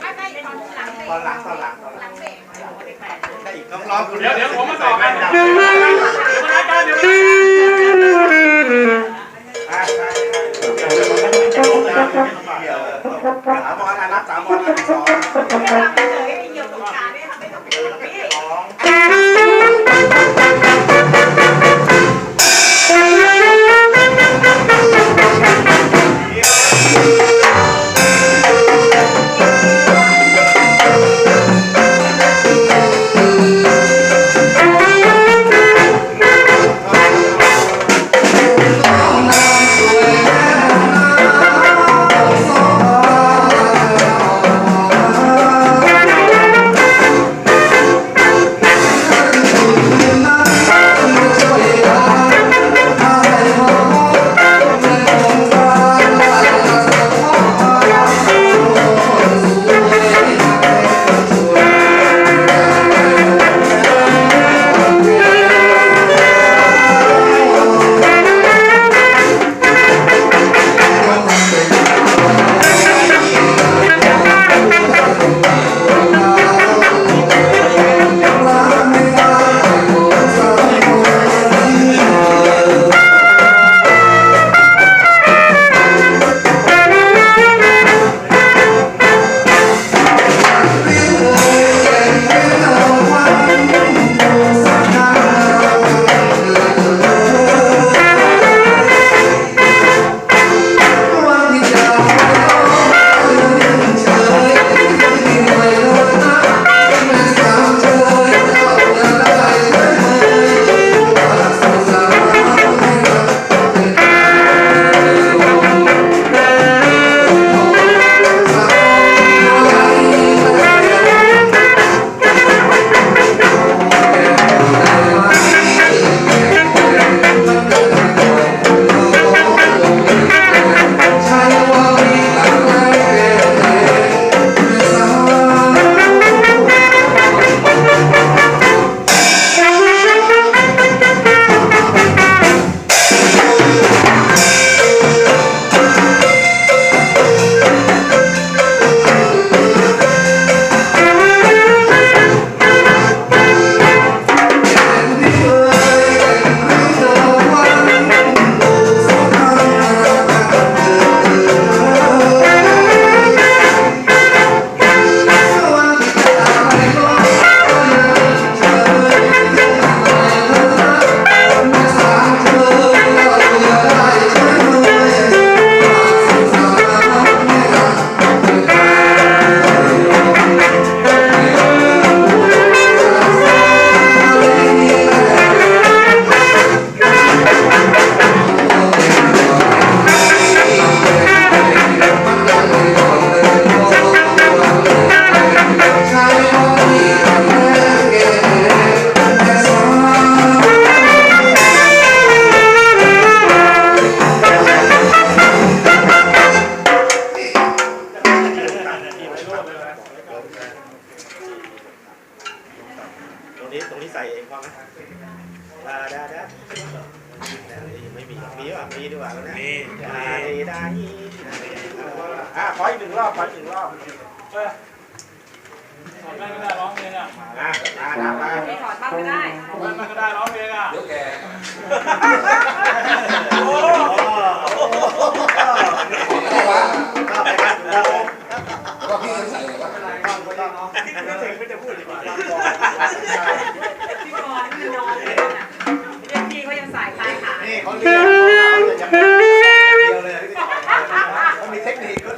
ไม่ไม่ตอนหลังเบรกตอนหลังตอนหลังตอนหหลัลังงเบรกถ้าอีกต้องร้องคุณเดี๋ยวเดี๋ยวผมมาต่อกันใส่เดี๋ยวแว่นดำเดี๋ยวมากันเดี๋ยวอ่าใช่เดี๋ยวเดี๋ยวเดี๋ยวเดี๋ยวสามวันนะนับสามวันนะสองอย่าทำไปเลยไอ้เหี่ยวตรงกลางเนี่ย รงนี้ตรงนี้ใส่เองพอไหมดาดาดาไม่มีมีป่ะมีดีกว่าแล้วนะมีดาดีดาฮีอะขออีกหนึ่งรอบขออีกหนึ่งรอบถอดแว่นก็ได้ร้องเพลงอะอะอะนะไปไม่ถอดบ้างก็ได้ถอดแว่นก็ได้ร้องเพลงอะเดี๋ยวแกโอ้โหไม่ได้วะไปครับเราว่าพี่จะใส่ไหนวะไม่ถึงไม่จะพูดดีกว่า